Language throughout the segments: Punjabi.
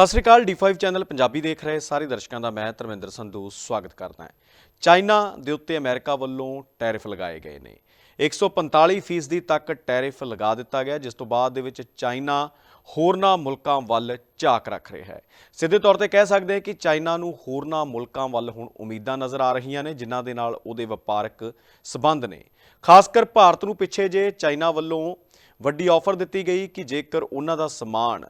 ਸਤਿ ਸ੍ਰੀ ਅਕਾਲ D5 ਚੈਨਲ ਪੰਜਾਬੀ ਦੇਖ ਰਹੇ ਸਾਰੇ ਦਰਸ਼ਕਾਂ ਦਾ ਮੈਂ ਧਰਮਿੰਦਰ ਸੰਧੂ ਸਵਾਗਤ ਕਰਦਾ ਹਾਂ। ਚਾਈਨਾ ਦੇ ਉੱਤੇ ਅਮਰੀਕਾ ਵੱਲੋਂ ਟੈਰਿਫ ਲਗਾਏ ਗਏ ਨੇ। 145% ਫੀਸਦੀ ਤੱਕ ਟੈਰਿਫ ਲਗਾ ਦਿੱਤਾ ਗਿਆ, ਜਿਸ ਤੋਂ ਬਾਅਦ ਦੇ ਵਿੱਚ ਚਾਈਨਾ ਹੋਰਨਾਂ ਮੁਲਕਾਂ ਵੱਲ ਝਾਕ ਰੱਖ ਰਿਹਾ ਹੈ। ਸਿੱਧੇ ਤੌਰ ਤੇ ਕਹਿ ਸਕਦੇ ਹਾਂ ਕਿ ਚਾਈਨਾ ਨੂੰ ਹੋਰਨਾਂ ਮੁਲਕਾਂ ਵੱਲ ਹੁਣ ਉਮੀਦਾਂ ਨਜ਼ਰ ਆ ਰਹੀਆਂ ਨੇ, ਜਿਨ੍ਹਾਂ ਦੇ ਨਾਲ ਉਹਦੇ ਵਪਾਰਕ ਸਬੰਧ ਨੇ। ਖਾਸ ਕਰ ਭਾਰਤ ਨੂੰ ਪਿੱਛੇ ਜੇ ਚਾਈਨਾ ਵੱਲੋਂ ਵੱਡੀ ਆਫਰ ਦਿੱਤੀ ਗਈ ਕਿ ਜੇਕਰ ਉਹਨਾਂ ਦਾ ਸਮਾਨ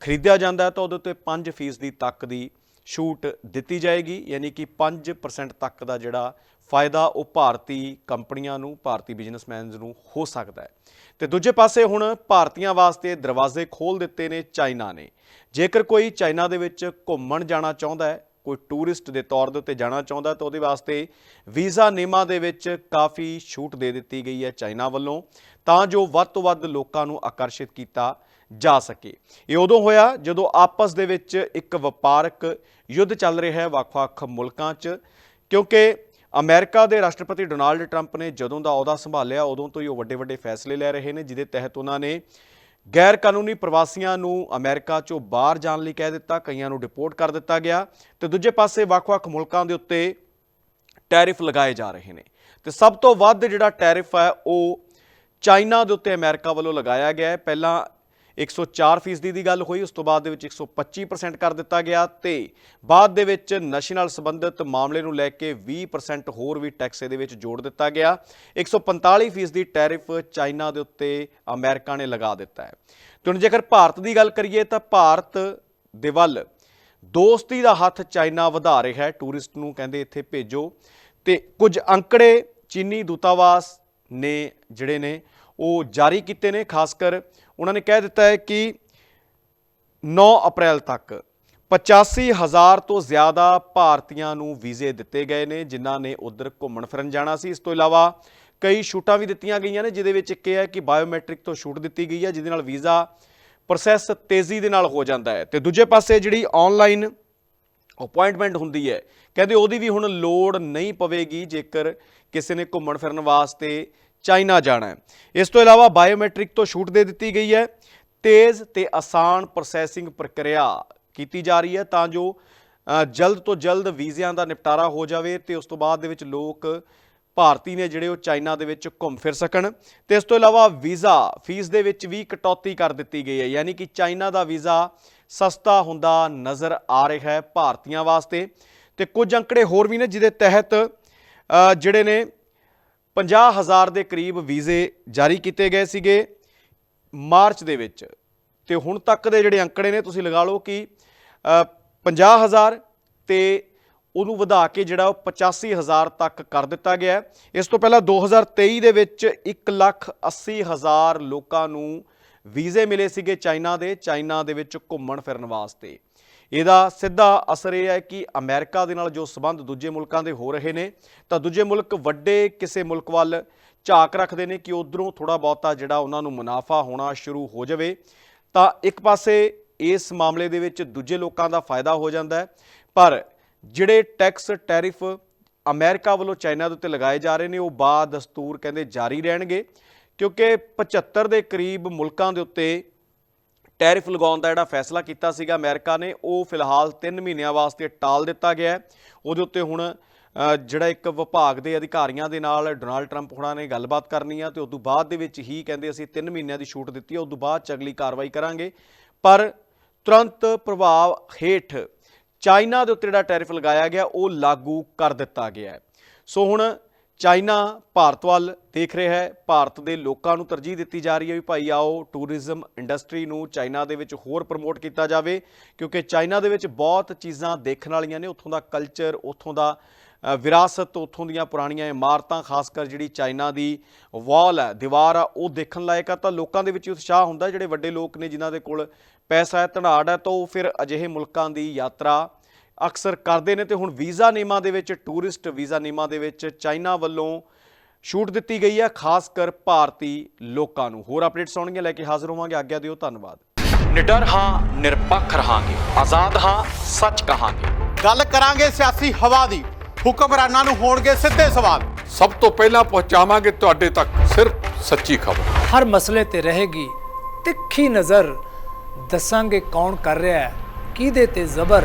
ਖਰੀਦਿਆ ਜਾਂਦਾ ਤਾਂ ਉਹਦੇ ਉੱਤੇ 5% ਤੱਕ ਦੀ ਛੂਟ ਦਿੱਤੀ ਜਾਏਗੀ, ਯਾਨੀ ਕਿ 5% ਤੱਕ ਦਾ ਜਿਹੜਾ ਫਾਇਦਾ ਉਹ ਭਾਰਤੀ ਕੰਪਨੀਆਂ ਨੂੰ, ਭਾਰਤੀ ਬਿਜ਼ਨਸਮੈਨਸ ਨੂੰ ਹੋ ਸਕਦਾ ਹੈ। ਤੇ ਦੂਜੇ ਪਾਸੇ ਹੁਣ ਭਾਰਤੀਆਂ ਵਾਸਤੇ ਦਰਵਾਜ਼ੇ ਖੋਲ ਦਿੱਤੇ ਨੇ ਚਾਈਨਾ ਨੇ। ਜੇਕਰ ਕੋਈ ਚਾਈਨਾ ਦੇ ਵਿੱਚ ਘੁੰਮਣ ਜਾਣਾ ਚਾਹੁੰਦਾ ਹੈ, ਕੋਈ ਟੂਰਿਸਟ ਦੇ ਤੌਰ ਦੇ ਉੱਤੇ ਜਾਣਾ ਚਾਹੁੰਦਾ ਤਾਂ ਉਹਦੇ ਵਾਸਤੇ ਵੀਜ਼ਾ ਨਿਯਮਾਂ ਦੇ ਵਿੱਚ ਕਾਫੀ ਛੂਟ ਦੇ ਦਿੱਤੀ ਗਈ ਹੈ ਚਾਈਨਾ ਵੱਲੋਂ। ਤਾਂ ਜੋ ਵੱਧ ਤੋਂ ਵੱਧ ਲੋਕਾਂ ਨੂੰ ਆਕਰਸ਼ਿਤ ਕੀਤਾ ਜਾ ਸਕੇ। ਇਹ ਉਦੋਂ ਹੋਇਆ ਜਦੋਂ ਆਪਸ ਦੇ ਵਿੱਚ ਇੱਕ ਵਪਾਰਕ ਯੁੱਧ ਚੱਲ ਰਿਹਾ ਹੈ ਵੱਖ-ਵੱਖ ਮੁਲਕਾਂ 'ਚ, ਕਿਉਂਕਿ ਅਮਰੀਕਾ ਦੇ ਰਾਸ਼ਟਰਪਤੀ ਡੋਨਾਲਡ ਟਰੰਪ ਨੇ ਜਦੋਂ ਦਾ ਅਹੁਦਾ ਸੰਭਾਲਿਆ, ਉਦੋਂ ਤੋਂ ਹੀ ਉਹ ਵੱਡੇ-ਵੱਡੇ ਫੈਸਲੇ ਲੈ ਰਹੇ ਨੇ, ਜਿਹਦੇ ਤਹਿਤ ਉਹਨਾਂ ਨੇ ਗੈਰ ਕਾਨੂੰਨੀ ਪ੍ਰਵਾਸੀਆਂ ਨੂੰ ਅਮਰੀਕਾ 'ਚੋਂ ਬਾਹਰ ਜਾਣ ਲਈ ਕਹਿ ਦਿੱਤਾ, ਕਈਆਂ ਨੂੰ ਡਿਪੋਰਟ ਕਰ ਦਿੱਤਾ ਗਿਆ ਤੇ ਦੂਜੇ ਪਾਸੇ ਵੱਖ-ਵੱਖ ਮੁਲਕਾਂ ਦੇ ਉੱਤੇ ਟੈਰਿਫ ਲਗਾਏ ਜਾ ਰਹੇ ਨੇ। ਤੇ ਸਭ ਤੋਂ ਵੱਧ ਜਿਹੜਾ ਟੈਰਿਫ ਹੈ, ਉਹ ਚਾਈਨਾ ਦੇ ਉੱਤੇ ਅਮਰੀਕਾ ਵੱਲੋਂ ਲਗਾਇਆ ਗਿਆ ਹੈ। ਪਹਿਲਾਂ 104% ਦੀ ਗੱਲ ਹੋਈ, ਉਸ ਤੋਂ ਬਾਅਦ ਦੇ ਵਿੱਚ 125% ਕਰ ਦਿੱਤਾ ਗਿਆ ਤੇ ਬਾਅਦ ਦੇ ਵਿੱਚ ਨਸ਼ੇ ਨਾਲ ਸੰਬੰਧਿਤ ਮਾਮਲੇ ਨੂੰ ਲੈ ਕੇ 20% ਹੋਰ ਵੀ ਟੈਕਸ ਦੇ ਵਿੱਚ ਜੋੜ ਦਿੱਤਾ ਗਿਆ। 145% ਦੀ ਟੈਰਿਫ ਚਾਈਨਾ ਦੇ ਉੱਤੇ ਅਮਰੀਕਾ ਨੇ ਲਗਾ ਦਿੱਤਾ ਹੈ। ਤੇ ਹੁਣ ਜੇਕਰ ਭਾਰਤ ਦੀ ਗੱਲ ਕਰੀਏ ਤਾਂ ਭਾਰਤ ਦੇ ਵੱਲ ਦੋਸਤੀ ਦਾ ਹੱਥ ਚਾਈਨਾ ਵਧਾ ਰਿਹਾ ਹੈ। ਟੂਰਿਸਟ ਨੂੰ ਕਹਿੰਦੇ ਇੱਥੇ ਭੇਜੋ। ਤੇ ਕੁਝ ਅੰਕੜੇ ਚੀਨੀ ਦੂਤਾਵਾਸ ਨੇ, ਜਿਹੜੇ ਨੇ, ਉਹ ਜਾਰੀ ਕੀਤੇ ਨੇ, ਖਾਸ ਕਰ ਉਹਨਾਂ ਨੇ ਕਹਿ ਦਿੱਤਾ ਹੈ ਕਿ 9 ਅਪ੍ਰੈਲ ਤੱਕ 85000 ਤੋਂ ਜ਼ਿਆਦਾ ਭਾਰਤੀਆਂ ਨੂੰ ਵੀਜ਼ੇ ਦਿੱਤੇ ਗਏ ਨੇ, ਜਿਨ੍ਹਾਂ ਨੇ ਉਧਰ ਘੁੰਮਣ ਫਿਰਨ ਜਾਣਾ ਸੀ। ਇਸ ਤੋਂ ਇਲਾਵਾ ਕਈ ਛੂਟਾਂ ਵੀ ਦਿੱਤੀਆਂ ਗਈਆਂ ਨੇ, ਜਿਹਦੇ ਵਿੱਚ ਇੱਕ ਇਹ ਹੈ ਕਿ ਬਾਇਓਮੈਟ੍ਰਿਕ ਤੋਂ ਛੂਟ ਦਿੱਤੀ ਗਈ ਹੈ, ਜਿਹਦੇ ਨਾਲ ਵੀਜ਼ਾ ਪ੍ਰੋਸੈਸ ਤੇਜ਼ੀ ਦੇ ਨਾਲ ਹੋ ਜਾਂਦਾ ਹੈ। ਤੇ ਦੂਜੇ ਪਾਸੇ ਜਿਹੜੀ ਆਨਲਾਈਨ ਅਪਾਇੰਟਮੈਂਟ ਹੁੰਦੀ ਹੈ, ਕਹਿੰਦੇ ਉਹਦੀ ਵੀ ਹੁਣ ਲੋੜ ਨਹੀਂ ਪਵੇਗੀ ਜੇਕਰ ਕਿਸੇ ਨੇ ਘੁੰਮਣ ਫਿਰਨ ਵਾਸਤੇ ਚਾਈਨਾ ਜਾਣਾ ਹੈ। ਇਸ ਤੋਂ ਇਲਾਵਾ ਬਾਇਓਮੈਟ੍ਰਿਕ ਤੋਂ ਛੂਟ ਦੇ ਦਿੱਤੀ ਗਈ ਹੈ। ਤੇਜ਼ ਤੇ ਆਸਾਨ ਪ੍ਰੋਸੈਸਿੰਗ ਪ੍ਰਕਿਰਿਆ ਕੀਤੀ ਜਾ ਰਹੀ ਹੈ ਤਾਂ ਜੋ ਜਲਦ ਤੋਂ ਜਲਦ ਵੀਜ਼ਿਆਂ ਦਾ ਨਿਪਟਾਰਾ ਹੋ ਜਾਵੇ ਤੇ ਉਸ ਤੋਂ ਬਾਅਦ ਦੇ ਵਿੱਚ ਲੋਕ ਭਾਰਤੀ ਨੇ ਜਿਹੜੇ ਉਹ ਚਾਈਨਾ ਦੇ ਵਿੱਚ ਘੁੰਮ ਫਿਰ ਸਕਣ। ਤੇ ਇਸ ਤੋਂ ਇਲਾਵਾ ਵੀਜ਼ਾ, ਫੀਸ ਦੇ ਵਿੱਚ ਵੀ ਕਟੌਤੀ ਕਰ ਦਿੱਤੀ ਗਈ ਹੈ। ਯਾਨੀ ਕਿ ਚਾਈਨਾ ਦਾ ਵੀਜ਼ਾ ਸਸਤਾ ਹੁੰਦਾ ਨਜ਼ਰ ਆ ਰਿਹਾ ਹੈ ਭਾਰਤੀਆਂ ਵਾਸਤੇ। ਤੇ ਕੁਝ ਅੰਕੜੇ ਹੋਰ ਵੀ ਨੇ ਜਿਹਦੇ ਤਹਿਤ ਜਿਹੜੇ ਨੇ 50000 ਦੇ ਕਰੀਬ ਵੀਜ਼ੇ ਜਾਰੀ ਕੀਤੇ ਗਏ ਸੀਗੇ ਮਾਰਚ ਦੇ ਵਿੱਚ। ਤੇ ਹੁਣ ਤੱਕ ਦੇ ਜਿਹੜੇ ਅੰਕੜੇ ਨੇ ਤੁਸੀਂ ਲਗਾ ਲਓ ਕਿ ਅ, 50000 ਤੇ ਉਹਨੂੰ ਵਧਾ ਕੇ ਜਿਹੜਾ ਉਹ 85000 ਤੱਕ ਕਰ ਦਿੱਤਾ ਗਿਆ ਇਸ ਤੋਂ ਪਹਿਲਾਂ 2023 ਦੇ ਵਿੱਚ 180000 ਲੋਕਾਂ ਨੂੰ ਵੀਜ਼ੇ ਮਿਲੇ ਸੀਗੇ ਚਾਈਨਾ ਦੇ ਚਾਈਨਾ ਦੇ ਵਿੱਚ ਘੁੰਮਣ ਫਿਰਨ ਵਾਸਤੇ। ਇਹਦਾ ਸਿੱਧਾ ਅਸਰ ਇਹ ਹੈ ਕਿ ਅਮਰੀਕਾ ਦੇ ਨਾਲ ਜੋ ਸਬੰਧ ਦੂਜੇ ਮੁਲਕਾਂ ਦੇ ਹੋ ਰਹੇ ਨੇ, ਤਾਂ ਦੂਜੇ ਮੁਲਕ ਵੱਡੇ ਕਿਸੇ ਮੁਲਕ ਵੱਲ ਝਾਕ ਰੱਖਦੇ ਨੇ ਕਿ ਉਧਰੋਂ ਥੋੜਾ ਬਹੁਤਾ ਜਿਹੜਾ ਉਹਨਾਂ ਨੂੰ ਮੁਨਾਫਾ ਹੋਣਾ ਸ਼ੁਰੂ ਹੋ ਜਾਵੇ। ਤਾਂ ਇੱਕ ਪਾਸੇ ਇਸ ਮਾਮਲੇ ਦੇ ਵਿੱਚ ਦੂਜੇ ਲੋਕਾਂ ਦਾ ਫਾਇਦਾ ਹੋ ਜਾਂਦਾ ਹੈ, ਪਰ ਜਿਹੜੇ ਟੈਕਸ ਟੈਰਿਫ ਅਮਰੀਕਾ ਵੱਲੋਂ ਚਾਈਨਾ ਦੇ ਉੱਤੇ ਲਗਾਏ ਜਾ ਰਹੇ ਨੇ, ਉਹ ਬਾ ਦਸਤੂਰ ਕਹਿੰਦੇ ਜਾਰੀ ਰਹਿਣਗੇ। ਕਿਉਂਕਿ 75 ਦੇ ਕਰੀਬ ਮੁਲਕਾਂ ਦੇ ਉੱਤੇ ਟੈਰਿਫ ਲਗਾਉਣ ਦਾ ਜਿਹੜਾ ਫੈਸਲਾ ਕੀਤਾ ਸੀਗਾ ਅਮਰੀਕਾ ਨੇ, ਉਹ ਫਿਲਹਾਲ 3 ਮਹੀਨਿਆਂ ਵਾਸਤੇ ਟਾਲ ਦਿੱਤਾ ਗਿਆ ਹੈ। ਉਹਦੇ ਉੱਤੇ ਹੁਣ ਜਿਹੜਾ ਇੱਕ ਵਿਭਾਗ ਦੇ ਅਧਿਕਾਰੀਆਂ ਦੇ ਨਾਲ ਡੋਨਾਲਡ ਟਰੰਪ ਹੁਣਾਂ ਨੇ ਗੱਲਬਾਤ ਕਰਨੀ ਆ ਤੇ ਉਸ ਤੋਂ ਬਾਅਦ ਦੇ ਵਿੱਚ ਹੀ ਕਹਿੰਦੇ ਅਸੀਂ 3 ਮਹੀਨਿਆਂ ਦੀ ਛੂਟ ਦਿੱਤੀ ਹੈ ਉਸ ਤੋਂ ਬਾਅਦ ਚ ਅਗਲੀ ਕਾਰਵਾਈ ਕਰਾਂਗੇ। ਪਰ ਤੁਰੰਤ ਪ੍ਰਭਾਵ ਹੇਠ ਚਾਈਨਾ ਦੇ ਉੱਤੇ ਜਿਹੜਾ ਟੈਰਿਫ ਲਗਾਇਆ ਗਿਆ, ਉਹ ਲਾਗੂ ਕਰ ਦਿੱਤਾ ਗਿਆ ਹੈ। ਸੋ ਹੁਣ ਚਾਈਨਾ ਭਾਰਤ ਵੱਲ ਦੇਖ ਰਿਹਾ ਹੈ। ਭਾਰਤ ਦੇ ਲੋਕਾਂ ਨੂੰ ਤਰਜੀਹ ਦਿੱਤੀ ਜਾ ਰਹੀ ਹੈ ਵੀ ਭਾਈ ਆਓ ਟੂਰਿਜ਼ਮ ਇੰਡਸਟਰੀ ਨੂੰ ਚਾਈਨਾ ਦੇ ਵਿੱਚ ਹੋਰ ਪ੍ਰਮੋਟ ਕੀਤਾ ਜਾਵੇ, ਕਿਉਂਕਿ ਚਾਈਨਾ ਦੇ ਵਿੱਚ ਬਹੁਤ ਚੀਜ਼ਾਂ ਦੇਖਣ ਵਾਲੀਆਂ ਨੇ। ਉੱਥੋਂ ਦਾ ਕਲਚਰ ਉੱਥੋਂ ਦਾ ਵਿਰਾਸਤ, ਉੱਥੋਂ ਦੀਆਂ ਪੁਰਾਣੀਆਂ ਇਮਾਰਤਾਂ, ਖਾਸ ਕਰ ਜਿਹੜੀ ਚਾਈਨਾ ਦੀ ਵਾਲ ਹੈ, ਦੀਵਾਰ ਆ, ਉਹ ਦੇਖਣ ਲਾਇਕ ਆ। ਤਾਂ ਲੋਕਾਂ ਦੇ ਵਿੱਚ ਉਤਸ਼ਾਹ ਹੁੰਦਾ, ਜਿਹੜੇ ਵੱਡੇ ਲੋਕ ਨੇ, ਜਿਨ੍ਹਾਂ ਦੇ ਕੋਲ ਪੈਸਾ ਹੈ, ਧਨਾੜ ਹੈ, ਤਾਂ ਉਹ ਫਿਰ ਅਜਿਹੇ ਮੁਲਕਾਂ ਦੀ ਯਾਤਰਾ ਅਕਸਰ ਕਰਦੇ ਨੇ ਤੇ ਹੁਣ ਵੀਜ਼ਾ ਨਿਯਮਾਂ ਦੇ ਵਿੱਚ ਟੂਰਿਸਟ ਵੀਜ਼ਾ ਨਿਯਮਾਂ ਦੇ ਵਿੱਚ ਚਾਈਨਾ ਵੱਲੋਂ ਛੂਟ ਦਿੱਤੀ ਗਈ ਹੈ ਖਾਸ ਕਰ ਭਾਰਤੀ ਲੋਕਾਂ ਨੂੰ। ਹੋਰ ਅਪਡੇਟਸ ਆਉਣਗੀਆਂ ਲੈ ਕੇ ਹਾਜ਼ਰ ਹੋਵਾਂਗੇ। ਆਗਿਆ ਦਿਓ ਧੰਨਵਾਦ। ਨਿਡਰ ਹਾਂ ਨਿਰਪੱਖ ਰਹਾਂਗੇ। ਆਜ਼ਾਦ ਹਾਂ ਸੱਚ ਕਹਾਂਗੇ। ਗੱਲ ਕਰਾਂਗੇ ਸਿਆਸੀ ਹਵਾ ਦੀ। ਹੁਕਮਰਾਨਾਂ ਨੂੰ ਹੋਣਗੇ ਸਿੱਧੇ ਸਵਾਲ। ਸਭ ਤੋਂ ਪਹਿਲਾਂ ਪਹੁੰਚਾਵਾਂਗੇ ਤੁਹਾਡੇ ਤੱਕ ਸਿਰਫ ਸੱਚੀ ਖਬਰ। ਹਰ ਮਸਲੇ ਤੇ ਰਹੇਗੀ ਤਿੱਖੀ ਨਜ਼ਰ। ਦੱਸਾਂਗੇ ਕੌਣ ਕਰ ਰਿਹਾ ਹੈ ਅਕੀਦੇ ਤੇ ਜ਼ਬਰ।